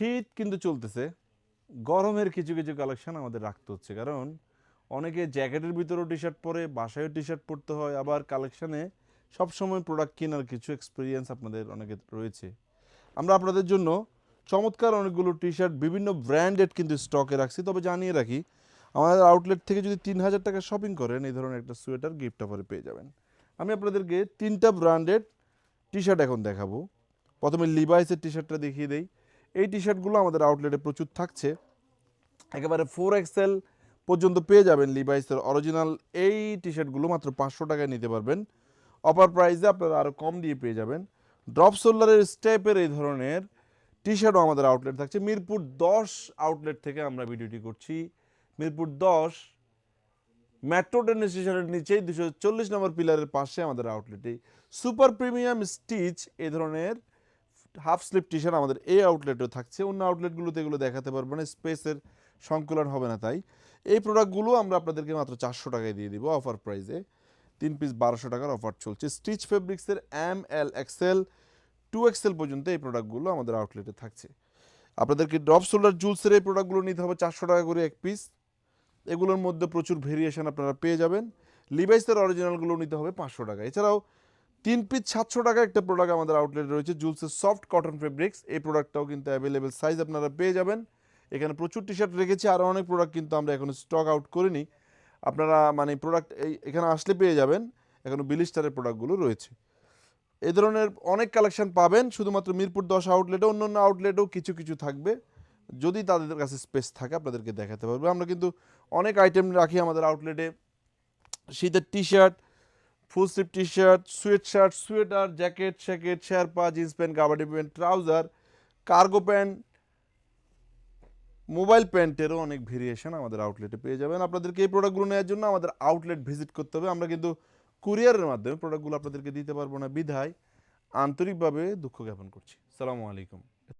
শীত কিন্তু চলতেছে। গরমের কিছু কিছু কালেকশন আমাদের রাখতে হচ্ছে। কারণ অনেকে জ্যাকেটের ভিতরেও টি শার্ট পরে, বাসায়ও টি শার্ট পরতে হয়। আবার কালেকশানে সবসময় প্রোডাক্ট কেনার কিছু এক্সপিরিয়েন্স আপনাদের অনেকে রয়েছে। আমরা আপনাদের জন্য চমৎকার অনেকগুলো টি শার্ট বিভিন্ন ব্র্যান্ডেড কিন্তু স্টকে রাখছি। তবে জানিয়ে রাখি, আমাদের আউটলেট থেকে যদি তিন হাজার টাকা শপিং করেন, এই ধরনের একটা সোয়েটার গিফট অফারে পেয়ে যাবেন। আমি আপনাদেরকে তিনটা ব্র্যান্ডেড টি শার্ট এখন দেখাবো। প্রথমে লিভাইসের টি শার্টটা দেখিয়ে দেই। এই টি শার্টগুলো আমাদের আউটলেটে প্রচুর থাকছে। একেবারে ফোর এক্সেল পর্যন্ত পেয়ে যাবেন লিভাইসের অরিজিনাল এই টি শার্টগুলো মাত্র পাঁচশো টাকায় নিতে পারবেন। অপার প্রাইসে আপনারা আরও কম দিয়ে পেয়ে যাবেন। ড্রপ সোল্লারের স্টেপের এই ধরনের টি শার্টও আমাদের আউটলেট থাকছে। মিরপুর দশ আউটলেট থেকে আমরা ভিডিওটি করছি। মিরপুর দশ মেট্রো ট্রেন স্টেশনের নিচেই দুশো চল্লিশ নম্বর পিলারের পাশে আমাদের আউটলেটে সুপার প্রিমিয়াম স্টিচ এই ধরনের হাফ স্লিপ টি শার্ট আমাদের এই আউটলেটও থাকছে। অন্য আউটলেটগুলোতে এগুলো দেখাতে পারব না স্পেসের সংকুলন হবে না তাই। এই প্রোডাক্টগুলো আমরা আপনাদেরকে মাত্র চারশো টাকায় দিয়ে দিব অফার প্রাইসে তিন পিস বারোশো টাকার অফার চলছে। স্টিচ ফেব্রিক্সের M L XL to XL পর্যন্ত এই প্রোডাক্টগুলো আমাদের আউটলেটে থাকছে। আপনাদেরকে ড্রপ সোল্ডার জুলসের এই প্রোডাক্টগুলো নিতে হবে চারশো টাকা করে এক পিস এগুলোর মধ্যে প্রচুর ভেরিয়েশন আপনারা পেয়ে যাবেন। লিভাইসের অরিজিনালগুলো নিতে হবে পাঁচশো টাকা। এছাড়াও তিন পিস সাতশো টাকা একটা প্রোডাক্ট আমাদের আউটলেটে রয়েছে জুলসের সফট কটন ফেব্রিক্স এই প্রোডাক্টটাও কিন্তু অ্যাভেলেবেল সাইজ আপনারা পেয়ে যাবেন। এখানে প্রচুর টি শার্ট রেখেছি আরও অনেক প্রোডাক্ট কিন্তু আমরা এখনও স্টক আউট করিনি। আপনারা মানে প্রোডাক্ট এই এখানে আসলে পেয়ে যাবেন, এখনও বিলিস্টারের প্রোডাক্টগুলো রয়েছে। এ ধরনের অনেক কালেকশন পাবেন, শুধুমাত্র মিরপুর দশ আউটলেটে অন্য অন্য আউটলেটেও কিছু কিছু থাকবে। যদি তাদের কাছে স্পেস থাকে, আপনাদেরকে দেখাতে পারবে। আমরা কিন্তু অনেক আইটেম রাখি আমাদের আউটলেটে শীতের T shirt full sleeve T shirt sweatshirt sweater, jacket, শ্যাকেট, sherpa, jeans pant kabaddi pant, trouser, cargo pant, mobile প্যান্টেরও অনেক ভেরিয়েশন আমাদের আউটলেটে পেয়ে যাবেন। আপনাদেরকে এই প্রোডাক্টগুলো নেওয়ার জন্য আমাদের আউটলেট ভিজিট করতে হবে। আমরা কিন্তু কুরিয়ারের মাধ্যমে প্রোডাক্টগুলো আপনাদেরকে দিতে পারব না। বিধায় আন্তরিকভাবে দুঃখ জ্ঞাপন করছি। সালামু আলাইকুম।